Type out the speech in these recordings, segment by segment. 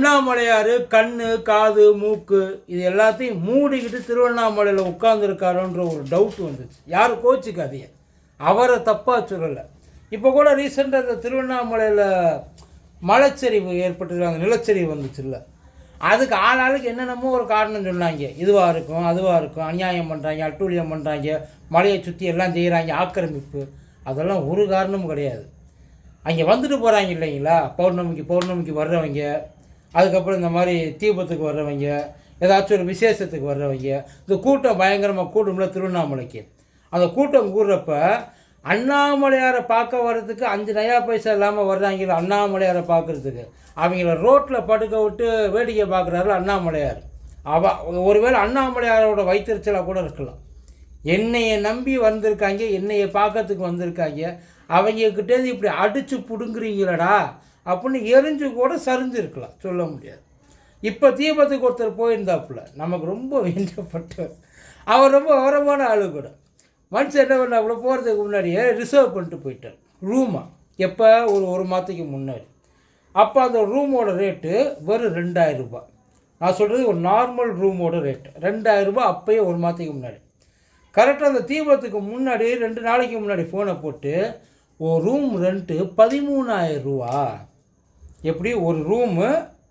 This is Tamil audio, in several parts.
அண்ணாமலையார் கண்ணு காது மூக்கு இது எல்லாத்தையும் மூடிக்கிட்டு திருவண்ணாமலையில் உட்காந்துருக்காருன்ற ஒரு டவுட் வந்துச்சு. யாரும் கோச்சிக்காதீங்க அவரை தப்பாக சொல்லலை. இப்போ கூட ரீசெண்டாக இந்த திருவண்ணாமலையில் மலைச்சரிவு ஏற்பட்டது அந்த நிலச்சரிவு வந்துச்சுல்ல. அதுக்கு ஆளாளுக்கு என்னென்னமோ ஒரு காரணம் சொன்னாங்க. இதுவாக இருக்கும் அதுவாக இருக்கும் அநியாயம் பண்ணுறாங்க அட்டூழியம் பண்ணுறாங்க மலையை சுற்றி எல்லாம் செய்கிறாங்க ஆக்கிரமிப்பு. அதெல்லாம் ஒரு காரணமும் கிடையாது. அங்கே வந்துட்டு போகிறாங்க இல்லைங்களா? பௌர்ணமிக்கு பௌர்ணமிக்கு வர்றவங்க. அதுக்கப்புறம் இந்த மாதிரி தீபத்துக்கு வர்றவங்க ஏதாச்சும் ஒரு விசேஷத்துக்கு வர்றவங்க இந்த கூட்டம் பயங்கரமாக கூடும்ல திருவண்ணாமலைக்கு. அந்த கூட்டம் கூடுறப்ப அண்ணாமலையாரை பார்க்க வர்றதுக்கு அஞ்சு நயா பைசா இல்லாமல் வர்றாங்கள அண்ணாமலையாரை பார்க்குறதுக்கு. அவங்கள ரோட்டில் படுக்க விட்டு வேடிக்கை பார்க்குறாரு அண்ணாமலையார். அவ ஒருவேளை அண்ணாமலையாரோட வைத்தறிச்சலாக கூட இருக்கலாம். என்னையை நம்பி வந்திருக்காங்க என்னையை பார்க்கறதுக்கு வந்திருக்காங்க. அவங்கக்கிட்டேருந்து இப்படி அடித்து பிடுங்குறீங்களடா. அப்படின்னு எரிஞ்சு கூட சரிஞ்சிருக்கலாம் சொல்ல முடியாது. இப்போ தீபத்துக்கு ஒருத்தர் போயிருந்தாப்புல நமக்கு ரொம்ப வேண்டப்பட்டவர். அவர் ரொம்ப உரமான ஆளு கூட. மனுஷன் என்ன பண்ணாப்புல போகிறதுக்கு முன்னாடியே ரிசர்வ் பண்ணிட்டு போயிட்டார். ரூமாக எப்போ? ஒரு ஒரு மாதத்துக்கு முன்னாடி. அப்போ அந்த ரூமோட ரேட்டு வெறும் ரெண்டாயிரரூபா நான் சொல்கிறது ஒரு நார்மல் ரூமோட ரேட்டு ரெண்டாயிரரூபா அப்போயே ஒரு மாதத்துக்கு முன்னாடி. கரெக்டாக அந்த தீபத்துக்கு முன்னாடி ரெண்டு நாளைக்கு முன்னாடி ஃபோனை போட்டு ஒரு ரூம் ரெண்ட்டு பதிமூணாயிரம் ரூபா எப்படி ஒரு ரூமு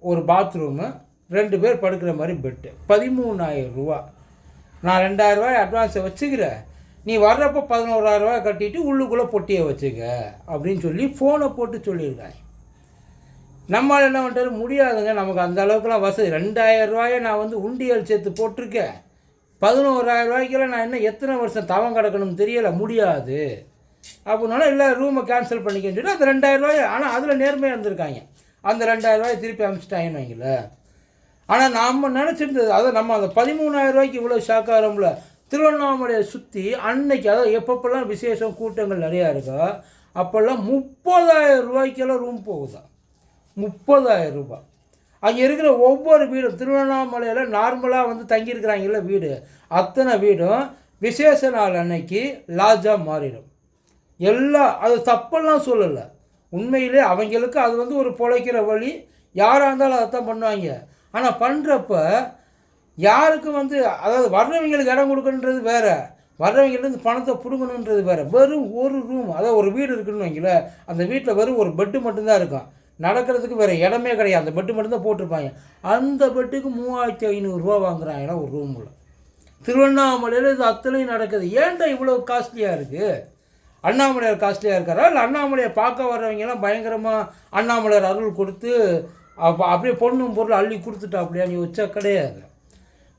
ஒரு பாத்ரூமு ரெண்டு பேர் படுக்கிற மாதிரி பெட்டு பதிமூணாயிரம் ரூபா. நான் ரெண்டாயிரம் ரூபாய் அட்வான்ஸை வச்சுக்கிறேன். நீ வர்றப்போ பதினோராயிரம் ரூபாய் கட்டிட்டு உள்ளுக்குள்ளே பொட்டியை வச்சுக்க அப்படின்னு சொல்லி ஃபோனை போட்டு சொல்லியிருக்காங்க நம்மளால் என்ன பண்ணுறது முடியாதுங்க. நமக்கு அந்த அளவுக்குலாம் வசதி. ரெண்டாயிரம் ரூபாயை நான் வந்து உண்டியல் சேர்த்து போட்டிருக்கேன். பதினோராயிரம் ரூபாய்க்கெல்லாம் நான் என்ன எத்தனை வருஷம் தவம் கிடக்கணும்னு தெரியலை. முடியாது. அப்படின்னாலும் இல்லை ரூமை கேன்சல் பண்ணிக்கன்னு சொல்லி அந்த ரெண்டாயிரம் ரூபாய் ஆனால் அதில் நேர்மையாக இருந்திருக்காங்க. அந்த ரெண்டாயிரம் ரூபாய் திருப்பி அனுப்பிச்சிட்டாங்கன்னு வைங்களேன் ஆனால் நம்ம நினச்சிருந்தது அதை நம்ம அந்த பதிமூணாயிரம் ரூபாய்க்கு இவ்வளோ ஷாக் திருவண்ணாமலையை சுற்றி அன்னைக்கு அதாவது எப்பப்பெல்லாம் விசேஷம் கூட்டங்கள் நிறையா இருக்கோ அப்போல்லாம் முப்பதாயிரம் ரூபாய்க்கெல்லாம் ரூம் போகுதா? முப்பதாயிரம் ரூபாய். அங்கே இருக்கிற ஒவ்வொரு வீடும் திருவண்ணாமலையில் நார்மலாக வந்து தங்கியிருக்கிறாங்கல்ல வீடு. அத்தனை வீடும் விசேஷ நாள் அன்னைக்கு லாட்ஜாக மாறிடும். எல்லா அது தப்பெல்லாம் சொல்லலை. உண்மையிலே அவங்களுக்கு அது வந்து ஒரு பொழைக்கிற வழி. யாராக இருந்தாலும் அதைத்தான் பண்ணுவாங்க. ஆனால் பண்ணுறப்ப யாருக்கு வந்து அதாவது வர்றவங்களுக்கு இடம் கொடுக்கணுன்றது வேற. வர்றவங்கலேருந்து பணத்தை பிடுங்கணுன்றது வேற. வெறும் ஒரு ரூம் அதாவது ஒரு வீடு இருக்குன்னு வைங்களேன் அந்த வீட்டில் வெறும் ஒரு பெட்டு மட்டும்தான் இருக்கும். நடக்கிறதுக்கு வேறு இடமே கிடையாது. அந்த பெட்டு மட்டும்தான் போட்டிருப்பாங்க. அந்த பெட்டுக்கு மூவாயிரத்தி ஐநூறுரூவா வாங்குறாங்கன்னா ஒரு ரூமில் திருவண்ணாமலையில் இது அத்தனையும் நடக்குது. ஏன்டா இவ்வளோ காஸ்ட்லியாக இருக்குது அண்ணாமலையார் காஸ்ட்லியாக இருக்காரா? இல்லை அண்ணாமலையை பார்க்க வர்றவங்கெல்லாம் பயங்கரமாக அண்ணாமலையார் அருள் கொடுத்து அப்போ அப்படியே பொண்ணும் பொருள் அள்ளி கொடுத்துட்டா அப்படியா நீ வச்சா கிடையாது.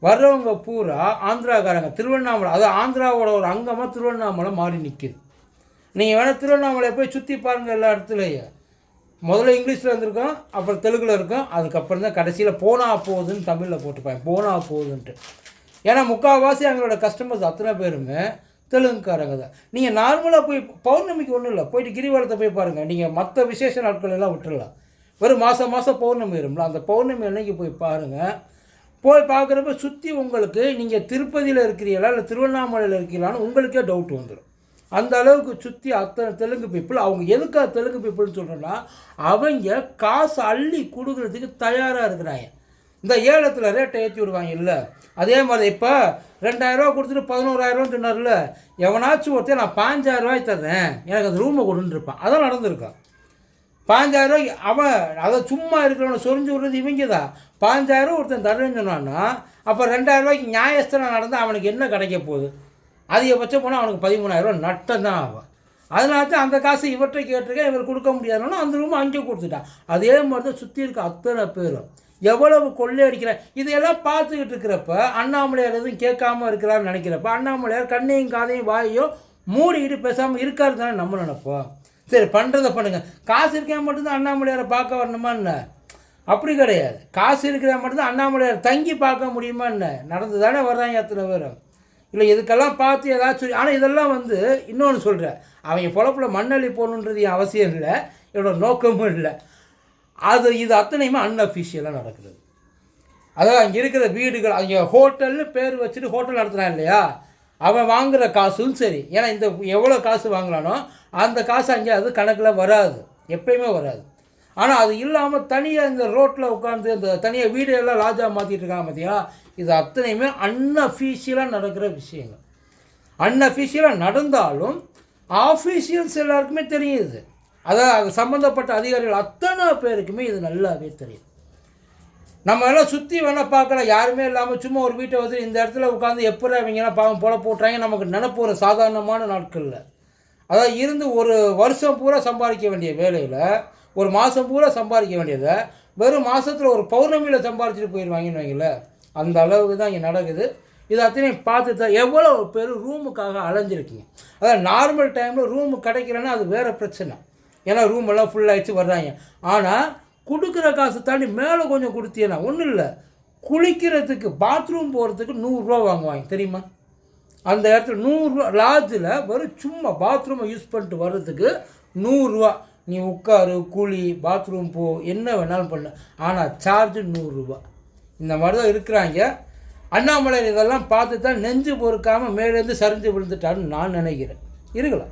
வர்றவங்க பூரா ஆந்திராக்காரங்க. திருவண்ணாமலை அது ஆந்திராவோட ஒரு அங்கமாக திருவண்ணாமலை மாறி நிற்கிது நீங்கள் வேணால் திருவண்ணாமலையை போய் சுற்றி பாருங்கள் எல்லா இடத்துலையும். முதல்ல இங்கிலீஷில் இருந்திருக்கோம் அப்புறம் தெலுங்கில் இருக்கும் அதுக்கப்புறம் தான் கடைசியில் போனா போகுதுன்னு தமிழில் போட்டுப்பாங்க. போனா போகுதுன்ட்டு ஏன்னா முக்கால்வாசி அவங்களோட கஸ்டமர்ஸ் அத்தனை பேருமே தெலுங்குக்காரங்க தான். நீங்கள் நார்மலாக போய் பௌர்ணமிக்கு ஒன்றும் இல்லை போயிட்டு கிரிவலத்தை போய் பாருங்கள் நீங்கள் மற்ற விசேஷ நாட்கள் எல்லாம் விட்டுடலாம் வெறும் மாதம் மாதம் பௌர்ணமி வரும்ல அந்த பௌர்ணமி அன்னைக்கு போய் பாருங்கள் போய் பார்க்குறப்ப சுற்றி உங்களுக்கு நீங்கள் திருப்பதியில் இருக்கிறீங்களா இல்லை திருவண்ணாமலையில் இருக்கிறீங்களான்னு உங்களுக்கே டவுட் வந்துடும் அந்த அளவுக்கு சுற்றி அத்தனை தெலுங்கு பீப்புள் அவங்க எதுக்காக தெலுங்கு பீப்புள்னு சொல்கிறோன்னா அவங்க காசு அள்ளி கொடுக்குறதுக்கு தயாராக இருக்கிறாங்க. இந்த ஏலத்தில் ரேட்டை ஏற்றி விடுவாங்க இல்லை. அதே மாதிரி இப்போ ரெண்டாயிரரூவா கொடுத்துட்டு பதினோராயிரரூவான்னு சொன்னார்ல எவனாச்சும் ஒருத்தர் நான் பாஞ்சாயிரரூவாய் தரேன் எனக்கு அந்த ரூமை கொடுன்னு இருப்பான் அதான் நடந்திருக்கான் பாஞ்சாயிரரூவாய்க்கு அவன் அதை சும்மா இருக்கிறவனை சொரிஞ்சு விடுறது இவங்க தான் பாஞ்சாயிரம் ஒருத்தன் தர்றேன்னு சொன்னான்னா அப்போ ரெண்டாயிரரூவாய்க்கு நியாயஸ்தனம் நடந்தால் அவனுக்கு என்ன கிடைக்க போகுது? அதிகபட்சம் போனால் அவனுக்கு பதிமூணாயிரரூவா நட்டம் தான் ஆகும். அதனால தான் அந்த காசு இவற்றை கேட்டிருக்கேன் இவர் கொடுக்க முடியாதுன்னா அந்த ரூம் அங்கே கொடுத்துட்டான். அதே மாதிரி தான் சுற்றி இருக்க அத்தனை பேரும். எவ்வளவு கொள்ளை அடிக்கிறார் இதையெல்லாம் பார்த்துக்கிட்டு இருக்கிறப்ப அண்ணாமலையார் எதுவும் கேட்காம இருக்கிறாருன்னு நினைக்கிறப்ப அண்ணாமலையார் கண்ணையும் காதையும் வாயையும் மூடிக்கிட்டு பேசாமல் இருக்காரு தானே நம்ம நினைப்போம். சரி பண்ணுறதை பண்ணுங்கள் காசு இருக்கா மட்டும்தான் அண்ணாமலையாரை பார்க்க வரணுமா என்ன? அப்படி கிடையாது. காசு இருக்கிற மட்டும்தான் அண்ணாமலையார் தங்கி பார்க்க முடியுமா என்ன? நடந்து தானே வர்றாங்க எத்தனை பேரும். இல்லை இதுக்கெல்லாம் பார்த்து ஏதாச்சும் ஆனால் இதெல்லாம் வந்து இன்னொன்று சொல்கிறேன் அவங்க பொழப்பில் மண்ணள்ளி போகணுன்றது என் அவசியம் இல்லை. என்னோட நோக்கமும் இல்லை. அது இது அத்தனையுமே அன்அஃபிஷியலாக நடக்கிறது அதாவது அங்கே இருக்கிற வீடுகள் அங்கே ஹோட்டல்னு பேர் வச்சுட்டு ஹோட்டல் நடத்துகிறான் இல்லையா? அவன் வாங்குகிற காசும் சரி. ஏன்னா இந்த எவ்வளோ காசு வாங்கலானோ அந்த காசு அங்கே அது கணக்கில் வராது. எப்பயுமே வராது. ஆனால் அது இல்லாமல் தனியாக இந்த ரோட்டில் உட்காந்து இந்த தனியாக வீடு எல்லாம் லாஜா மாற்றிட்டு இருக்காங்க பார்த்தியா இது அத்தனையுமே அன்அஃபீஷியலாக நடக்கிற விஷயங்கள். அன்அஃபீஷியலாக நடந்தாலும் ஆஃபீஷியல்ஸ் எல்லாருக்குமே தெரியுது. அதான் அது சம்மந்தப்பட்ட அதிகாரிகள் அத்தனை பேருக்குமே இது நல்லாவே தெரியும். நம்ம எல்லாம் சுற்றி வேணால் பார்க்கலாம் யாருமே இல்லாமல் சும்மா ஒரு வீட்டை வந்து இந்த இடத்துல உட்காந்து எப்படி அவங்கெல்லாம் பாவம் போல போட்டுறாங்க நமக்கு நினப்பு ஒரு சாதாரணமான நாட்களில். அதாவது இருந்து ஒரு வருஷம் பூரா சம்பாதிக்க வேண்டிய வேலையில் ஒரு மாதம் பூரா சம்பாதிக்க வேண்டியதை வெறும் மாதத்தில் ஒரு பௌர்ணமியில் சம்பாதிச்சுட்டு போயிடுவாங்கன்னு வைங்களேன் அந்த அளவுக்கு தான் இங்கே நடக்குது. இது அத்தனையும் பார்த்து தான் எவ்வளோ பேர் ரூமுக்காக அலைஞ்சிருக்கீங்க. அதாவது நார்மல் டைமில் ரூமு கிடைக்கலன்னா அது வேறு பிரச்சனை. ஏன்னா ரூம் எல்லாம் full வர்றாங்க. ஆனால் கொடுக்குற காசு தாண்டி மேலே கொஞ்சம் கொடுத்தீங்கன்னா ஒன்றும் இல்லை. குளிக்கிறதுக்கு பாத்ரூம் போகிறதுக்கு நூறுரூவா வாங்குவாங்க தெரியுமா? அந்த இடத்துல நூறுரூவா லாட்ஜில் வெறும் சும்மா பாத்ரூமை யூஸ் பண்ணிட்டு வர்றதுக்கு நூறுரூவா நீ உட்காரு குழி பாத்ரூம் போ என்ன வேணாலும் பண்ணு. ஆனால் சார்ஜு நூறுரூவா இந்த மாதிரி தான் இருக்கிறாங்க. அண்ணாமலை இதெல்லாம் பார்த்து தான் நெஞ்சு பொறுக்காமல் மேலேருந்து சரிஞ்சு விழுந்துட்டான்னு நான் நினைக்கிறேன். இருக்கலாம்.